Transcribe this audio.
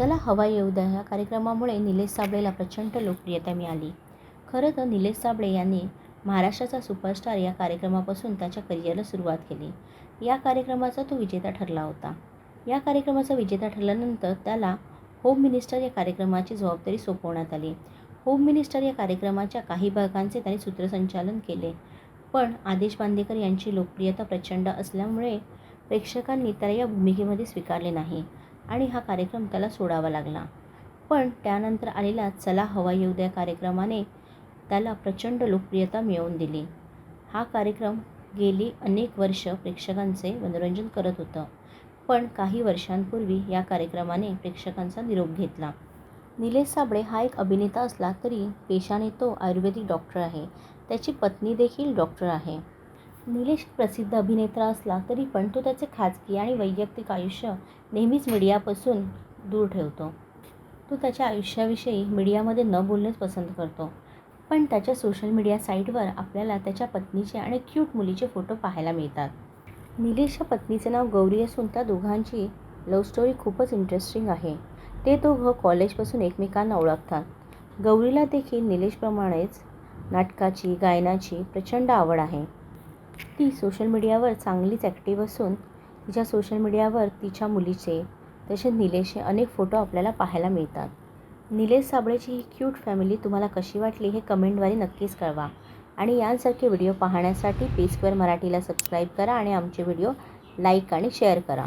चला हवा येऊ द्या. या कार्यक्रमामुळे निलेश साबळेला प्रचंड लोकप्रियता मिळाली. खरं तर निलेश साबळे यांनी महाराष्ट्राचा सुपरस्टार या कार्यक्रमापासून त्याच्या करिअरला सुरुवात केली. या कार्यक्रमाचा तो विजेता ठरला होता. या कार्यक्रमाचा विजेता ठरल्यानंतर त्याला होम मिनिस्टर या कार्यक्रमाची जबाबदारी सोपवण्यात आली. होम मिनिस्टर या कार्यक्रमाच्या काही भागांचे त्यांनी सूत्रसंचालन केले. पण आदेश बांदेकर यांची लोकप्रियता प्रचंड असल्यामुळे प्रेक्षकांनी त्याला या भूमिकेमध्ये स्वीकारले नाही. आणि हा कार्यक्रम त्याला सोडावा लागला. पण त्यानंतर आलेला चला हवा येऊ द्या कार्यक्रमाने त्याला प्रचंड लोकप्रियता मिळवून दिली. हा कार्यक्रम गेली अनेक वर्ष प्रेक्षकांचे मनोरंजन करत होतं. पण काही वर्षांपूर्वी या कार्यक्रमाने प्रेक्षकांचा निरोप घेतला. निलेश साबळे हा एक अभिनेता असला तरी पेशाने तो आयुर्वेदिक डॉक्टर आहे. त्याची पत्नी देखील डॉक्टर आहे. निलेश प्रसिद्ध अभिनेता असला तरी पण तो त्याचे खाजगी आणि वैयक्तिक आयुष्य नेहमीच मीडियापासून दूर ठेवतो. तो त्याच्या आयुष्याविषयी मीडियामध्ये न बोलणेच पसंत करतो. पण त्याच्या सोशल मीडिया साईटवर आपल्याला त्याच्या पत्नीचे आणि क्यूट मुलीचे फोटो पाहायला मिळतात. निलेशच्या पत्नीचे नाव गौरी असून त्या दोघांची लव्ह स्टोरी खूपच इंटरेस्टिंग आहे. ते दोघं कॉलेजपासून एकमेकांना ओळखतात. गौरीला देखील निलेशप्रमाणेच नाटकाची गायनाची प्रचंड आवड आहे. ती सोशल मीडियावर चांगलीच ॲक्टिव्ह असून तिच्या सोशल मीडियावर तिच्या मुलीचे तसेच निलेशचे अनेक फोटो आपल्याला पाहायला मिळतात. निलेश साबळेची ही क्यूट फॅमिली तुम्हाला कशी वाटली हे कमेंटद्वारे नक्कीच कळवा. आणि यांसारखे व्हिडिओ पाहण्यासाठी पी स्क्वेअर मराठीला सबस्क्राईब करा आणि आमचे व्हिडिओ लाईक आणि शेअर करा.